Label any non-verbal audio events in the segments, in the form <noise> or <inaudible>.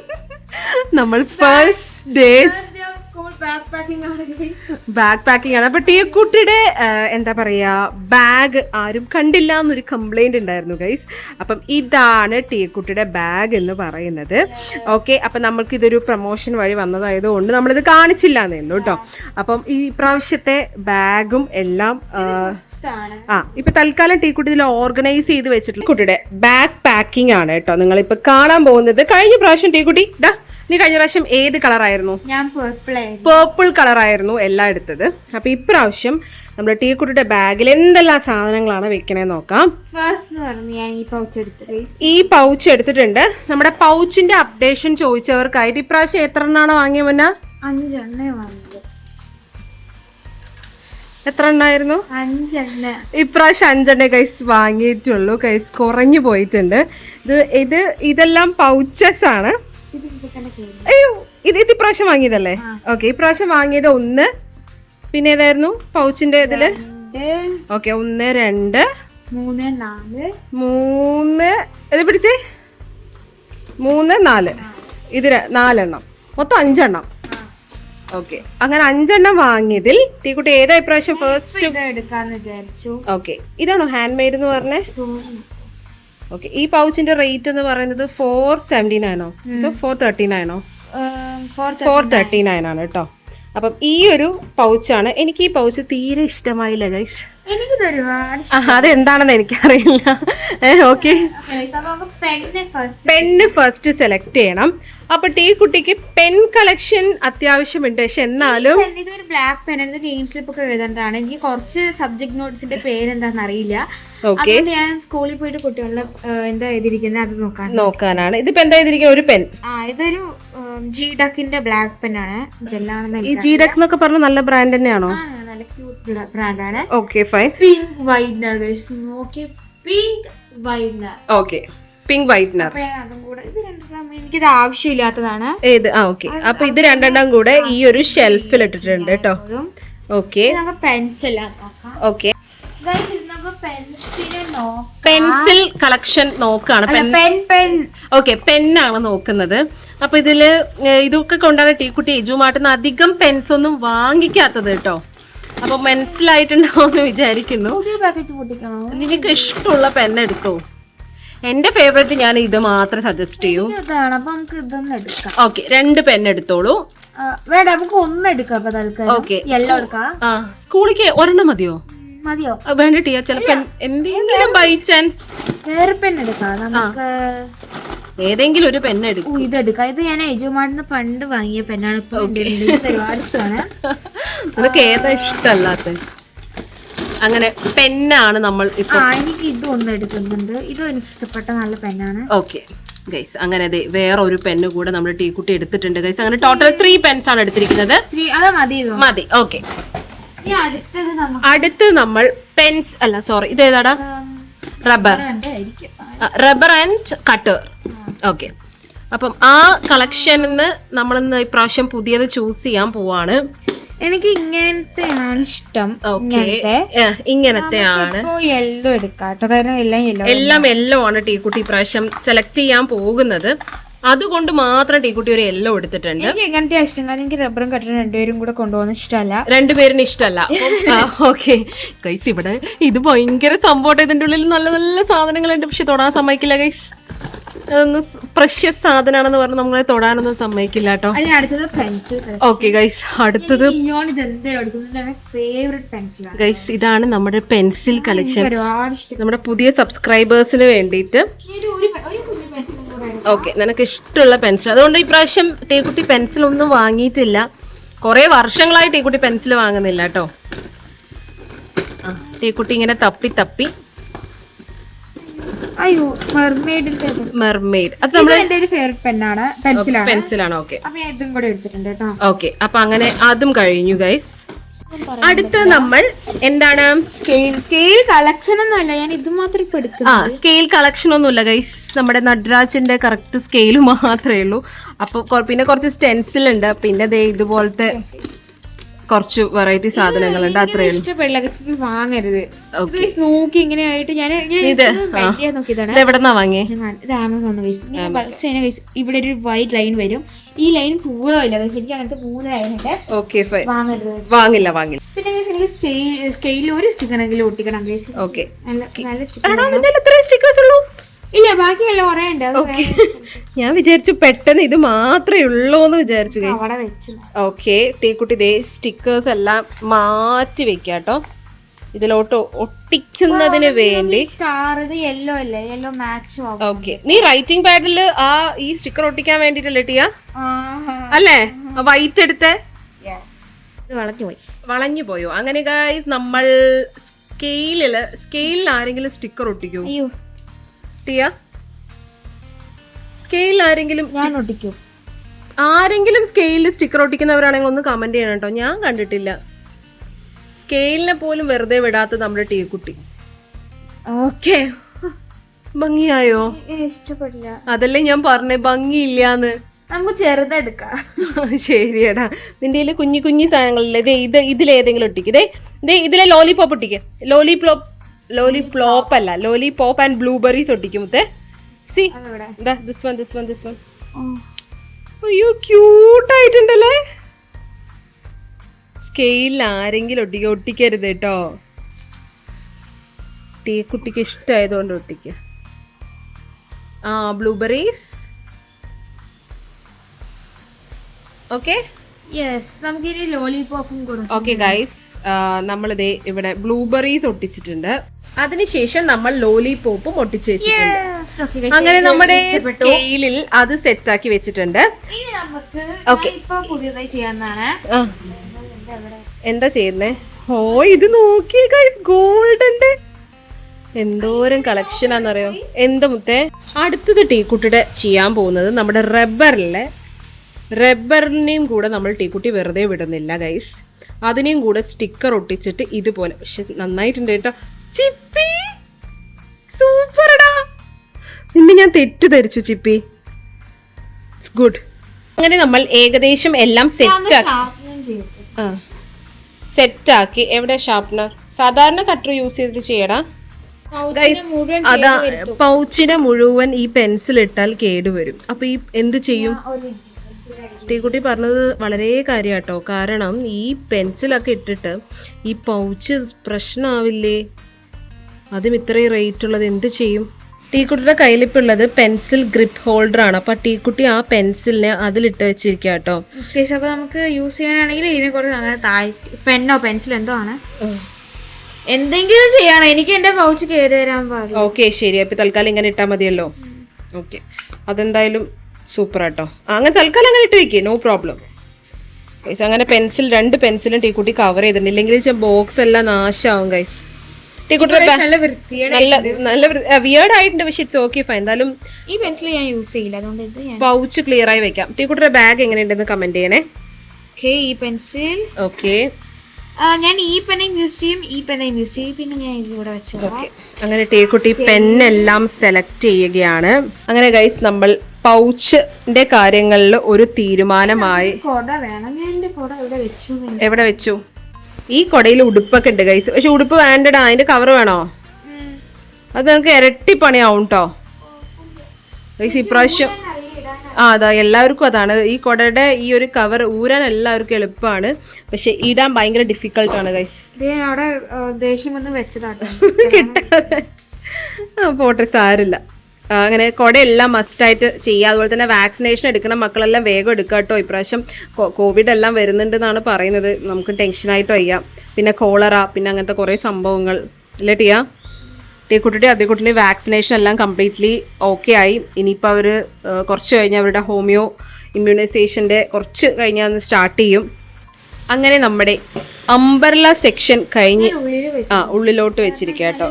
<laughs> നമ്മൾ first days bag packing ആണ്. അപ്പൊ ടീക്കുട്ടിയുടെ എന്താ പറയാ ബാഗ് ആരും കണ്ടില്ല എന്നൊരു കംപ്ലൈന്റ് ഉണ്ടായിരുന്നു ഗൈസ് അപ്പം ഇതാണ് ടീക്കുട്ടിയുടെ ബാഗ് എന്ന് പറയുന്നത്. ഓക്കെ അപ്പൊ നമ്മൾക്ക് ഇതൊരു പ്രൊമോഷൻ വഴി വന്നതായത് കൊണ്ട് നമ്മളിത് കാണിച്ചില്ല എന്നുള്ളൂ കേട്ടോ. അപ്പം ഈ പ്രാവശ്യത്തെ ബാഗും എല്ലാം ആ, ഇപ്പൊ തൽക്കാലം ടീക്കുട്ടി ഇതിൽ ഓർഗനൈസ് ചെയ്ത് വെച്ചിട്ടുള്ള കുട്ടിയുടെ ബാഗ് പാക്കിംഗ് ആണ് കേട്ടോ. നിങ്ങൾ ഇപ്പൊ കാണാൻ പോകുന്നത്. കഴിഞ്ഞ പ്രാവശ്യം ടീക്കുട്ടി ഡാ നീ കഴിഞ്ഞ പ്രാവശ്യം ഏത് കളറായിരുന്നു? ഞാൻ പേർപ്പിൾ കളറായിരുന്നു എല്ലാം എടുത്തത്. അപ്പൊ ഇപ്രാവശ്യം നമ്മുടെ ടീക്കുട്ടിയുടെ ബാഗിൽ എന്തെല്ലാം സാധനങ്ങളാണ് വെക്കണേ നോക്കാം. ഈ പൗച്ച് എടുത്തു ഈ പൗച്ച് എടുത്തിട്ടുണ്ട്. നമ്മുടെ പൗച്ചിന്റെ അപ്ഡേഷൻ ചോദിച്ചവർക്കായിട്ട് ഇപ്രാവശ്യം എത്ര എണ്ണാണ് വാങ്ങിയ മുന്ന? അഞ്ചെണ്ണ വാങ്ങിയത് എത്ര എണ്ണായിരുന്നു? അഞ്ചെണ്ണ. ഇപ്രാവശ്യം അഞ്ചെണ്ണ കൈസ് വാങ്ങിയിട്ടുള്ളൂ. കൈസ് കുറഞ്ഞു പോയിട്ടുണ്ട്. ഇത് ഇത് ഇതെല്ലാം പൗച്ചസ് ആണ്. അയ്യോ ഇത് ഇത് ഇപ്രാവശ്യം വാങ്ങിയതല്ലേ? ഓക്കെ ഇപ്രാവശ്യം വാങ്ങിയത് ഒന്ന്. പിന്നെ ഏതായിരുന്നു? പൗച്ചിന്റെ ഇതിൽ? ഓക്കെ ഒന്ന് രണ്ട്. മൂന്ന് നാല്. മൂന്ന്. ഇത് പിടിച്ചേ? മൂന്ന് നാല്. ഇത് നാലെണ്ണം. മൊത്തം അഞ്ചെണ്ണം. ഓക്കെ അങ്ങനെ അഞ്ചെണ്ണം വാങ്ങിയതിൽ ടീക്കുട്ടി ഏതാ ഇപ്രാവശ്യം ഫസ്റ്റ് ഓക്കെ ഇതാണോ ഹാൻഡ് മെയ്ഡ് എന്ന് പറഞ്ഞേ? ഓക്കെ ഈ പൗച്ചിന്റെ റേറ്റ് എന്ന് പറയുന്നത് ഫോർ സെവന്റി നയനോ ഇത് ഫോർ തേർട്ടി നയനോ ഫോർ തേർട്ടി നയൻ ആണ് കേട്ടോ അപ്പം ഈ ഒരു പൗച്ചാണ് എനിക്ക് ഈ പൗച്ച് തീരെ ഇഷ്ടമായില്ല ഗൈസ് എനിക്ക് അത് അതെന്താണെന്ന് എനിക്കറിയില്ല. ഓക്കെ പെണ്ണ് ഫസ്റ്റ് പെന്ന് ഫസ്റ്റ് സെലക്ട് ചെയ്യണം. അപ്പൊ ടീ കുട്ടിക്ക് പെൻ കളക്ഷൻ അത്യാവശ്യമുണ്ട്. പക്ഷെ എന്നാലും ഇതൊരു ബ്ലാക്ക് പെൻ ഇത് ഗെയിം സ്ലിപ്പ് ഒക്കെ എഴുതേണ്ടതാണ്. എനിക്ക് കുറച്ച് സബ്ജക്ട് നോട്ട്സിന്റെ പേരെന്താന്ന് അറിയില്ല. അതുകൊണ്ട് ഞാൻ സ്കൂളിൽ പോയിട്ട് കുട്ടികളുടെ എന്താ എഴുതിയിരിക്കുന്നത് അത് നോക്കാൻ നോക്കാനാണ്. ഇതിപ്പോ എന്താ ഇതിരിക്കുന്ന ഒരു പെൻ ആ ഇതൊരു ജി ഡക്കിന്റെ ബ്ലാക്ക് പെൻ ആണ്. ജെല്ലാണെന്ന് ഈ ജീഡക് എന്നൊക്കെ പറഞ്ഞ നല്ല ബ്രാൻഡ് തന്നെയാണോ? നല്ല ക്യൂട്ട് ബ്രാൻഡാണ് ഓക്കെ ഫൈൻ പിങ്ക് വൈറ്റ്നർ നോക്കി pink whitener okay pink whitener എനിക്കിത് ആവശ്യമില്ലാത്തതാണ്. ഏത്? ആ ഓക്കെ അപ്പൊ ഇത് രണ്ടെണ്ണം കൂടെ ഈ ഒരു ഷെൽഫിൽ ഇട്ടിട്ടുണ്ട് കേട്ടോ. Okay pencil okay pencil collection നോക്കാണ്. ഓക്കെ പെന്നാണ് നോക്കുന്നത്. അപ്പൊ ഇതിൽ ഇതൊക്കെ കൊണ്ടാണ് ടീക്കുട്ടി എജുമാട്ടുന്ന അധികം പെൻസ് ഒന്നും വാങ്ങിക്കാത്തത് കേട്ടോ. അപ്പൊ മനസ്സിലായിട്ടുണ്ടാവും വിചാരിക്കുന്നു. നിനക്ക് ഇഷ്ടമുള്ള പെൻ എടുക്കോ എന്റെ ഫേവറേറ്റ് ഞാൻ ഇത് മാത്രം സജസ്റ്റ് ചെയ്യൂ. ഓക്കെ രണ്ട് പെൻ എടുത്തോളൂ. വേണ്ട നമുക്ക് ഒന്ന് എടുക്കാം സ്കൂളിലേക്ക് ഒരെണ്ണം മതിയോ? മതിയോ? വേണ്ട ടീയ ചിലപ്പോ എന്തെങ്കിലും ബൈ ചാൻസ് വേറെ പെൻ എടുക്കാം നമുക്ക് ഏതെങ്കിലും ഒരു പെൻ എടുക്കും. ഇതെടുക്കാം ഇത് ഞാൻ എജുമാർട്ടിന് പണ്ട് വാങ്ങിയ പെണ്ണാണ്. ഇപ്പൊ <laughs> അതൊക്കെ ഏതാ ഇഷ്ടമല്ലാത്ത? അങ്ങനെ പെന്നാണ് നമ്മൾ എനിക്ക് ഇത് ഒന്ന് എടുക്കുന്നുണ്ട്. ഇതും എനിക്ക് ഇഷ്ടപ്പെട്ട നല്ല പെന്നാണ് ഓക്കെ. ഗൈസ് അങ്ങനെ അതെ വേറെ ഒരു പെന്ന് കൂടെ നമ്മൾ ടീ കുട്ടി എടുത്തിട്ടുണ്ട്. ഗൈസ് അങ്ങനെ ടോട്ടൽ ത്രീ പെൻസ് ആണ് എടുത്തിരിക്കുന്നത്. മതി മതി. ഓക്കെ. അടുത്ത് നമ്മൾ പെൻസ് അല്ല സോറി ഇത് ഏതാടാ? Rubber rubber and cutter okay അപ്പം ആ കളക്ഷനിൽ നിന്ന് നമ്മളിന്ന് ഇപ്രാവശ്യം പുതിയത് ചൂസ് ചെയ്യാൻ പോവാണ്. എനിക്ക് ഇങ്ങനത്തെ ആണ് ഇഷ്ടം. ഓക്കെ ഇങ്ങനത്തെ. ആണ് യെല്ലോ എടുക്കാം കാരണം എല്ലാം യെല്ലോ എല്ലാം എല്ലോ ആണ് ടീക്കുട്ടി ഇപ്രാവശ്യം സെലക്ട് ചെയ്യാൻ പോകുന്നത്. അതുകൊണ്ട് മാത്രം ടീക്കുട്ടി ഒരു എല്ലോ എടുത്തിട്ടുണ്ട്. എനിക്ക് എങ്ങനത്തെ ഇഷ്ടം കാരണം എനിക്ക് റബ്ബറും കട്ടറും രണ്ടുപേരും കൂടെ കൊണ്ടുപോകുന്ന ഇഷ്ടമല്ല. രണ്ടുപേരിന് ഇഷ്ടമല്ല. <laughs> ഓക്കെ ഗൈസ് ഇവിടെ ഇത് ഭയങ്കര സംഭവം ഇതിന്റെ ഉള്ളിൽ നല്ല നല്ല സാധനങ്ങളുണ്ട്. പക്ഷെ തൊടാൻ സമ്മതിക്കില്ല ഗൈസ് അതൊന്നും പ്രഷ്യസ് സാധനമാണെന്ന് പറഞ്ഞ് നമ്മളെ തൊടാനൊന്നും സമ്മതിക്കില്ല കേട്ടോ. അടുത്തത് പെൻസിൽ ഓക്കെ ഗൈസ് അടുത്തത് ഗൈസ് ഇതാണ് നമ്മുടെ പെൻസിൽ കളക്ഷൻ നമ്മുടെ പുതിയ സബ്സ്ക്രൈബേഴ്സിന് വേണ്ടിയിട്ട് ഒരു ഓക്കെ നിനക്ക് ഇഷ്ടമുള്ള പെൻസിൽ. അതുകൊണ്ട് ഈ ഇപ്രാവശ്യം ടീക്കുട്ടി പെൻസിൽ ഒന്നും വാങ്ങിയിട്ടില്ല. കുറേ വർഷങ്ങളായി ടീക്കുട്ടി പെൻസിൽ വാങ്ങുന്നില്ല കേട്ടോ. ആ ടീക്കുട്ടി ഇങ്ങനെ തപ്പി തപ്പി. അയ്യോ മെർമെയ്ഡ് അത് ഇത് നമ്മൾ എന്റെ ഒരു ഫേവറേറ്റ് പെന്നാണ് പെൻസിലാണ്. പെൻസിലാണ് ഓക്കെ. അപ്പൊ ഞാൻ ഇതും കൂടെ എടുത്തിട്ടുണ്ട് കേട്ടോ. ഓക്കെ അപ്പൊ അങ്ങനെ അതും കഴിഞ്ഞു ഗൈസ് അടുത്ത നമ്മൾ എന്താണ്? സ്കെയിൽ സ്കെയിൽ കളക്ഷൻ ഒന്നുമല്ല ഞാൻ ഇത് മാത്രം ഇപ്പൊ എടുക്കുന്നു ആ സ്കെയിൽ കളക്ഷൻ ഒന്നുമില്ല ഗൈസ് നമ്മുടെ നട്രാജിന്റെ കറക്റ്റ് സ്കെയിൽ മാത്രമേ ഉള്ളൂ. അപ്പോൾ പിന്നെ കുറച്ച് സ്റ്റെൻസിൽ ഉണ്ട്. പിന്നെ ദേ ഇതുപോലത്തെ കുറച്ച് വെറൈറ്റി സാധനങ്ങളുണ്ട് അത്രയും ഇഷ്ടപ്പെടില്ല വാങ്ങരുത്. നോക്കി ഇങ്ങനെ ആയിട്ട് ഞാൻ നോക്കിയതാണ്. എവിടെന്നാ വാങ്ങിയേ? ഇത് ആമസോൺ ഇവിടെ ഒരു വൈറ്റ് ലൈൻ വരും. ഈ ലൈൻ guys. എനിക്ക് അങ്ങനത്തെ മൂന്ന് ലൈൻ ഉണ്ട് ഓക്കെ ഫൈൻ വാങ്ങരുത് guys. വാങ്ങില്ല വാങ്ങില്ല. പിന്നെ എനിക്ക് സ്കെയിലിൽ ഒരു സ്റ്റിക്കറെങ്കിലും ഒട്ടിക്കണം നല്ല സ്റ്റിക്കേഴ്സ് ഉള്ളൂ? ഇല്ല ബാക്കിയെല്ലാം കുറേ ഉണ്ട്. ഞാൻ വിചാരിച്ചു പെട്ടെന്ന് ഇത് മാത്രമേ ഉള്ളൂ എന്ന് വിചാരിച്ചു ഓക്കെ ടീക്കുട്ടി ദേ സ്റ്റിക്കേഴ്സ് എല്ലാം മാറ്റി വെക്കാട്ടോ ഇതിലോട്ട് ഒട്ടിക്കുന്നതിന് വേണ്ടി. യെല്ലോ അല്ലേ? യെല്ലോ മാച്ചും ഓക്കെ നീ റൈറ്റിംഗ് പാഡിൽ ആ ഈ സ്റ്റിക്കർ ഒട്ടിക്കാൻ വേണ്ടിട്ടല്ലേ ടിയ അല്ലേ? വൈറ്റ് എടുത്ത്? വളഞ്ഞു പോയി. വളഞ്ഞു പോയോ? അങ്ങനെ ഗൈസ് നമ്മൾ സ്കെയിലിൽ സ്കെയിലിൽ ആരെങ്കിലും സ്റ്റിക്കർ ഒട്ടിക്കൂ അയ്യോ സ്കെയിൽ ആരെങ്കിലും ഞാൻ ഒട്ടിക്കും. ആരെങ്കിലും സ്കെയിലിൽ സ്റ്റിക്കർ ഒട്ടിക്കുന്നവരാണെങ്കിൽ ഒന്ന് കമന്റ് ചെയ്യണം കേട്ടോ ഞാൻ കണ്ടിട്ടില്ല. സ്കെയിലിനെ പോലും വെറുതെ വിടാത്ത നമ്മുടെ ടീക്കുട്ടി ഓക്കെ. ഭംഗിയായോ? ഇഷ്ടപ്പെടില്ല. അതല്ലേ ഞാൻ പറഞ്ഞേ ഭംഗിയില്ലാന്ന്. നമുക്ക് ചെറുതെടുക്കാം. <laughs> ശരിയടാ. നിന്റെ കയ്യിൽ കുഞ്ഞു കുഞ്ഞു സാധനങ്ങളില്ലേ? ദേ ഇത് ഇതിലേതെങ്കിലും ഒട്ടിക്ക്. ദേ ദേ ഇതിലെ ലോലിപോപ്പ് ഒട്ടിക്ക്. ലോലിപ്ലോപ്പ് ലോലിപ്ലോപ്പ് അല്ല ലോലി പോപ്പ് ആൻഡ് ബ്ലൂബെറീസ് ഒട്ടിക്കും മുത്തേ see this one this one this one അയ്യോ ക്യൂട്ട് ആയിട്ടുണ്ടല്ലേ? സ്കെയിലിൽ ആരെങ്കിലും ഒട്ടിക്ക ഒട്ടിക്കരുത് കേട്ടോ. ടീ കുട്ടിക്ക് ഇഷ്ടമായതുകൊണ്ട് ഒട്ടിക്ക. ആ ബ്ലൂബെറീസ് ഓക്കെ യെസ് ലോലിപോപ്പും കൊടുക്കാം ഓക്കെ ഗൈസ് നമ്മളിതേ ഇവിടെ ബ്ലൂബെറീസ് ഒട്ടിച്ചിട്ടുണ്ട്. അതിനുശേഷം നമ്മൾ ലോലിപോപ്പും ഒട്ടിച്ചു വെച്ചിട്ടുണ്ട്. അങ്ങനെ നമ്മുടെ. സ്കെയിലിൽ അത് സെറ്റ് ആക്കി വെച്ചിട്ടുണ്ട്. എന്താ ചെയ്യുന്നേ? ഓ ഇത് നോക്കി ഗൈസ് ഗോൾഡ് ഉണ്ട് എന്തോരം കളക്ഷൻ ആണെന്നറിയോ? എന്താ മുത്തേ? അടുത്തത് ടീക്കുട്ടിയുടെ ചെയ്യാൻ പോകുന്നത് നമ്മുടെ റബ്ബറിലെ റബ്ബറിനെയും കൂടെ നമ്മൾ ടീക്കുട്ടി വെറുതെ വിടുന്നില്ല ഗൈസ് അതിനെയും കൂടെ സ്റ്റിക്കർ ഒട്ടിച്ചിട്ട് ഇതുപോലെ പക്ഷെ നന്നായിട്ടുണ്ട് കേട്ടോ. ചിപ്പി! സൂപ്പർടാ നിന്നെ ഞാൻ തെറ്റിദ്ധരിച്ചു ചിപ്പി. ഗുഡ് അങ്ങനെ നമ്മൾ ഏകദേശം എല്ലാം സെറ്റ് ആക്കി. സെറ്റ് ആക്കി ആ. എവിടെ ഷാർപ്നർ സാധാരണ കട്ടർ യൂസ് ചെയ്തിട്ട് ചെയ്യടാ. അതാ പൗച്ചിനെ മുഴുവൻ ഈ പെൻസിൽ ഇട്ടാൽ കേടുവരും. അപ്പൊ ഈ എന്ത് ചെയ്യും? ടീക്കുട്ടി പറഞ്ഞത് വളരെ കാര്യാട്ടോ. കാരണം ഈ പെൻസിലൊക്കെ ഇട്ടിട്ട് ഈ പൗച്ച് പ്രശ്നമാവില്ലേ അതും ഇത്രയും റേറ്റ് ഉള്ളത് എന്ത് ചെയ്യും? ടീക്കുട്ടിയുടെ കയ്യിലിപ്പുള്ളത് പെൻസിൽ ഗ്രിപ്പ് ഹോൾഡർ ആണ്. അപ്പൊ ടീക്കുട്ടി ആ പെൻസിലിനെ അതിലിട്ട് വെച്ചിരിക്കുക കേട്ടോ കേസ് അപ്പൊ നമുക്ക് യൂസ് ചെയ്യാനാണെങ്കിൽ ഇതിനെ കുറച്ച് താഴ്ത്തി പെന്നോ പെൻസിലോ എന്തോ ആണ്. എന്തെങ്കിലും ചെയ്യണം. എനിക്ക് എന്റെ പൗച്ച് കയറി വരാൻ പാടില്ല. ഓക്കെ ശരി. അപ്പൊ തൽക്കാലം ഇങ്ങനെ ഇട്ടാൽ മതിയല്ലോ. ഓക്കെ അതെന്തായാലും സൂപ്പർ ആട്ടോ അങ്ങനെ തൽക്കാലം അങ്ങനെ ഇട്ട് വെക്കേ നോ പ്രോബ്ലം ഗൈസ് അങ്ങനെ പെൻസിൽ രണ്ട് പെൻസിലും ടീക്കുട്ടി കവർ ചെയ്തിട്ടുണ്ട്. ഇല്ലെങ്കിൽ ബോക്സ് എല്ലാം നാശമാവും ഗൈസ് ടീക്കുട്ടിയുടെ നല്ല നല്ല വിയേർഡ് ആയിട്ടുണ്ട് പക്ഷെ ഇറ്റ്സ് ഓക്കെ ഫൈൻ എന്തായാലും ഈ പെൻസിൽ ഞാൻ യൂസ് ചെയ്യില്ല അതുകൊണ്ട് ഇത് പൗച്ച് ക്ലിയർ ആയി വെക്കാം. ടീക്കുട്ടിയുടെ ബാഗ് എങ്ങനെയുണ്ടെന്ന് കമന്റ് ചെയ്യണേ. ഓക്കെ ഈ പെൻസിൽ ഓക്കെ ഞാൻ ഈ പെനയും യൂസ് ചെയ്യും ഈ പെനയും യൂസ് ചെയ്യും. പിന്നെ ഞാൻ ഇതിലൂടെ വെച്ചത്. അങ്ങനെ ടീക്കുട്ടി പെൻ എല്ലാം സെലക്ട് ചെയ്യുകയാണ്. അങ്ങനെ ഗൈസ് നമ്മൾ പൗച്ചിന്റെ കാര്യങ്ങളിൽ ഒരു തീരുമാനമായി എവിടെ വെച്ചു? ഈ കൊടയിൽ ഉടുപ്പൊക്കെ ഉണ്ട് ഗൈസ് പക്ഷെ ഉടുപ്പ് വേണ്ടടാ അതിന്റെ കവർ വേണോ? അത് നമുക്ക് ഇരട്ടി പണിയാവും കേട്ടോ ഗൈസ് ഇപ്രാവശ്യം ആ അതാ എല്ലാവർക്കും അതാണ്. ഈ കൊടയുടെ ഈ ഒരു കവർ ഊരാൻ എല്ലാവർക്കും എളുപ്പമാണ്. പക്ഷെ ഇടാൻ ഭയങ്കര ഡിഫിക്കൽട്ടാണ് ഗൈസ് അവിടെ ദേഷ്യം വെച്ചതാണ് <laughs> കിട്ടാതെ. ആ പോട്ടെ സാരില്ല അങ്ങനെ കുടയെല്ലാം മസ്റ്റായിട്ട് ചെയ്യുക. അതുപോലെ തന്നെ വാക്സിനേഷൻ എടുക്കുന്ന മക്കളെല്ലാം വേഗം എടുക്കുക കേട്ടോ. ഇപ്രാവശ്യം കോവിഡ് എല്ലാം വരുന്നുണ്ട് എന്നാണ് പറയുന്നത്. നമുക്ക് ടെൻഷനായിട്ട് വയ്യ. പിന്നെ കോളറ പിന്നെ അങ്ങനത്തെ കുറേ സംഭവങ്ങൾ. അല്ലേ ടിയ? ടീക്കുട്ടിയുടെ അതേക്കുട്ടിന്റെ വാക്സിനേഷൻ എല്ലാം കംപ്ലീറ്റ്ലി ഓക്കെ ആയി. ഇനിയിപ്പോൾ അവർ കുറച്ച് കഴിഞ്ഞ് അവരുടെ ഹോമിയോ ഇമ്മ്യൂണൈസേഷന്റെ കുറച്ച് കഴിഞ്ഞാൽ ഒന്ന് സ്റ്റാർട്ട് ചെയ്യും. അങ്ങനെ നമ്മുടെ അംബർല സെക്ഷൻ കഴിഞ്ഞ് ആ ഉള്ളിലോട്ട് വെച്ചിരിക്കുക കേട്ടോ.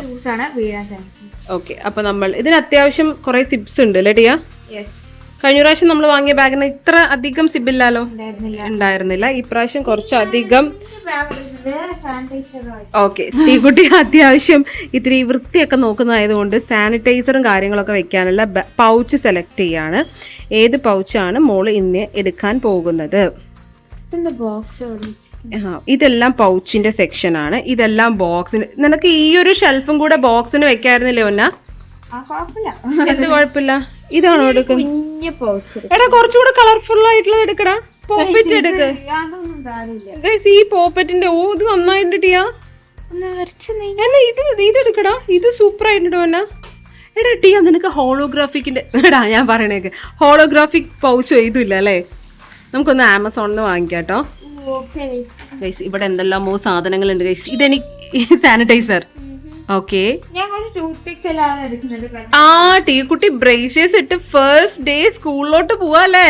ഓക്കെ അപ്പൊ നമ്മൾ ഇതിന് അത്യാവശ്യം കുറെ സിബ്സ് ഉണ്ട് അല്ലേ ടിയ? കഴിഞ്ഞ പ്രാവശ്യം നമ്മൾ വാങ്ങിയ ബാഗിന് ഇത്ര അധികം സിബില്ലാലോ ഉണ്ടായിരുന്നില്ല. ഉണ്ടായിരുന്നില്ല. ഇപ്രാവശ്യം കുറച്ചധികം ഓക്കെ തീക്കുട്ടി അത്യാവശ്യം ഇത്തിരി വൃത്തിയൊക്കെ നോക്കുന്നതായതുകൊണ്ട് സാനിറ്റൈസറും കാര്യങ്ങളൊക്കെ വെക്കാനുള്ള പൗച്ച് സെലക്ട് ചെയ്യാണ്. ഏത് പൗച്ചാണ് മോൾ ഇന്ന് എടുക്കാൻ പോകുന്നത്? ഇതെല്ലാം പൗച്ചിന്റെ സെക്ഷൻ ആണ്. ഇതെല്ലാം ബോക്സിന് നിനക്ക് ഈ ഒരു ഷെൽഫും കൂടെ ബോക്സിന് വെക്കായിരുന്നില്ലേ ഒന്ന എന്ത് കുഴപ്പമില്ല ഇതാണോ എടാ കുറച്ചുകൂടെ കളർഫുൾ ആയിട്ടുള്ളത് എടുക്കടാ. പോപ്പറ്റ് എടുക്ക. ഈ പോപ്പറ്റിന്റെ ഓ ഇത് നന്നായിട്ട് ടിയാ. ഒന്ന് വരച്ച് നീ എന്നാ ഇത് ഇത് എടുക്കടാ. ഇത് സൂപ്പർ ആയിട്ടുണ്ടോ എന്നാ എടാ ടിയാ നിനക്ക് ഹോളോഗ്രാഫിക്കിന്റെ എടാ ഞാൻ പറയണേക്ക്. ഹോളോഗ്രാഫിക് പൗച്ച് ഇതുമില്ല അല്ലേ? നമുക്കൊന്ന് ആമസോണിൽ നിന്ന് വാങ്ങിക്കാം കേട്ടോ. ഗൈസ് ഇവിടെ എന്തെല്ലാമോ സാധനങ്ങളുണ്ട്. ഗൈസ് ഇതെനിക്ക് സാനിറ്റൈസർ ഓക്കെ ആ ടീ കുട്ടി. ബ്രേസേഴ്സ് ഇട്ട് ഫസ്റ്റ് ഡേ സ്കൂളിലോട്ട് പോവാല്ലേ?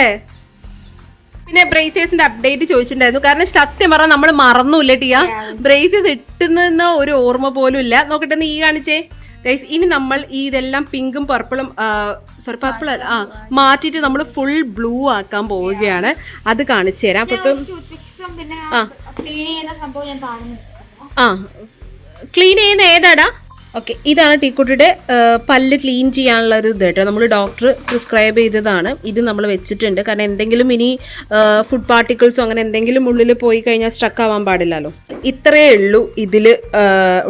പിന്നെ ബ്രേസേഴ്സിന്റെ അപ്ഡേറ്റ് ചോദിച്ചിട്ടുണ്ടായിരുന്നു. കാരണം സത്യം പറഞ്ഞാൽ നമ്മൾ മറന്നൂല്ലേ ടിയ? ബ്രേസേഴ്സ് ഇട്ടുന്ന ഒരു ഓർമ്മ പോലും ഇല്ല നോക്കട്ടെ നീ കാണിച്ചേ. ഗൈസ് ഇനി നമ്മൾ ഈ ഇതെല്ലാം പിങ്കും പർപ്പിളും സോറി പർപ്പിൾ ആ മാറ്റിയിട്ട് നമ്മൾ ഫുൾ ബ്ലൂ ആക്കാൻ പോവുകയാണ്. അത് കാണിച്ചു തരാം. അപ്പൊ ആ. ക്ലീൻ ചെയ്യുന്ന ഏതാടാ? ഓക്കെ ഇതാണ് ടീക്കുട്ടിയുടെ പല്ല് ക്ലീൻ ചെയ്യാനുള്ള ഒരു ഇത് കേട്ടോ. നമ്മൾ ഡോക്ടർ പ്രിസ്ക്രൈബ് ചെയ്തതാണ്. ഇത് നമ്മൾ വെച്ചിട്ടുണ്ട്. കാരണം എന്തെങ്കിലും ഇനി ഫുഡ് പാർട്ടിക്കിൾസോ അങ്ങനെ എന്തെങ്കിലും ഉള്ളിൽ പോയി കഴിഞ്ഞാൽ സ്ട്രക്ക് ആവാൻ പാടില്ലല്ലോ. ഇത്രയേ ഉള്ളൂ ഇതിൽ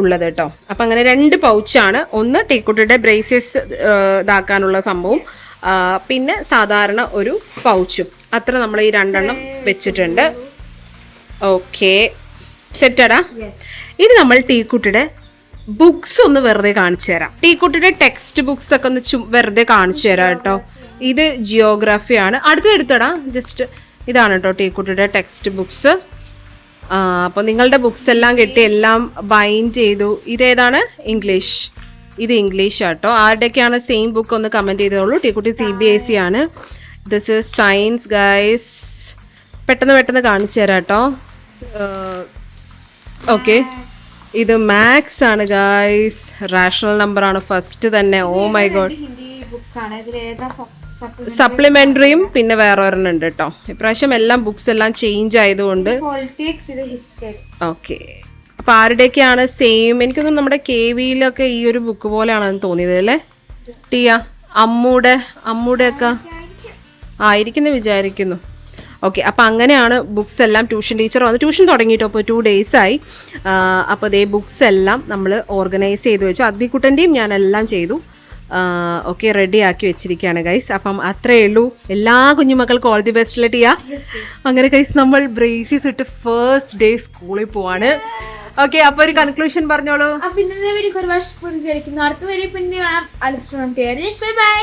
ഉള്ളത് കേട്ടോ. അപ്പം അങ്ങനെ രണ്ട് പൗച്ചാണ് ഒന്ന് ടീക്കുട്ടിയുടെ ബ്രേസസ് ഇതാക്കാനുള്ള സംഭവം. പിന്നെ സാധാരണ ഒരു പൗച്ചും അത്ര നമ്മൾ ഈ രണ്ടെണ്ണം വെച്ചിട്ടുണ്ട്. ഓക്കെ സെറ്റടാ ഇത് നമ്മൾ ടീക്കുട്ടിയുടെ ബുക്സ് ഒന്ന് വെറുതെ കാണിച്ചു തരാം. ടീക്കുട്ടിയുടെ ടെക്സ്റ്റ് ബുക്സ് ഒക്കെ ഒന്ന് വെറുതെ കാണിച്ചു തരാം കേട്ടോ. ഇത് ജിയോഗ്രാഫി ആണ്. അടുത്ത് എടുത്തടാ. ജസ്റ്റ് ഇതാണ് കേട്ടോ ടീക്കുട്ടിയുടെ ടെക്സ്റ്റ് ബുക്സ് അപ്പോൾ നിങ്ങളുടെ ബുക്സ് എല്ലാം കിട്ടി. എല്ലാം ബൈൻഡ് ചെയ്തു. ഇതേതാണ് ഇംഗ്ലീഷ് ഇത് ഇംഗ്ലീഷ് ആട്ടോ. ആരുടെയൊക്കെയാണ് സെയിം ബുക്ക് ഒന്ന് കമന്റ് ചെയ്തോളൂ. Teekutty C B S C ആണ്. ദിസ് ഇസ് സയൻസ് ഗൈസ് പെട്ടെന്ന് പെട്ടെന്ന് കാണിച്ചു തരാം കേട്ടോ. ഓക്കെ ഇത് മാത്സ് ആണ് ഗായ്സ് റാഷണൽ നമ്പർ ആണ്. ഫസ്റ്റ് തന്നെ. ഓ മൈ ഗോഡ് സപ്ലിമെന്ററിയും പിന്നെ വേറെ ഒരെണ്ണം ഉണ്ട് കേട്ടോ ഇപ്രാവശ്യം എല്ലാം ബുക്സ് എല്ലാം ചേഞ്ച് ആയതുകൊണ്ട് ഓക്കെ അപ്പൊ ആരുടെയൊക്കെയാണ് സെയിം എനിക്കൊന്നും നമ്മുടെ കെ വിയിലൊക്കെ ഈ ഒരു ബുക്ക് പോലെയാണെന്ന് തോന്നിയത് അല്ലേ? ടിയ അമ്മൂടെ അമ്മൂടെ ഒക്കെ ആയിരിക്കുന്നു വിചാരിക്കുന്നു. ഓക്കെ അപ്പം അങ്ങനെയാണ് ബുക്സ് എല്ലാം ട്യൂഷൻ ടീച്ചർ വന്ന് ട്യൂഷൻ തുടങ്ങിയിട്ടോ അപ്പോൾ ടു ആയി. അപ്പോൾ അതേ ബുക്സ് എല്ലാം നമ്മൾ ഓർഗനൈസ് ചെയ്ത് വെച്ചു. അദ്വിക്കുട്ടന്റെയും ഞാൻ എല്ലാം ചെയ്തു ഓക്കെ റെഡി ആക്കി വെച്ചിരിക്കുകയാണ് ഗൈസ് അപ്പം അത്രയേ ഉള്ളൂ. എല്ലാ കുഞ്ഞുമക്കൾക്കും ഓൾ ദി ബെസ്റ്റ് ലെറ്റ് ചെയ്യാം അങ്ങനെ ഗൈസ് നമ്മൾ ബ്രേസീസ് ഇട്ട് ഫസ്റ്റ് ഡേ സ്കൂളിൽ പോവാണ്. ഓക്കെ അപ്പൊ ഒരു കൺക്ലൂഷൻ പറഞ്ഞോളൂ. അപ്പൊ ഇന്നത്തെ വർഷം ഒരുപാട് വിചാരിക്കുന്നു. അടുത്ത പിന്നെ ബൈ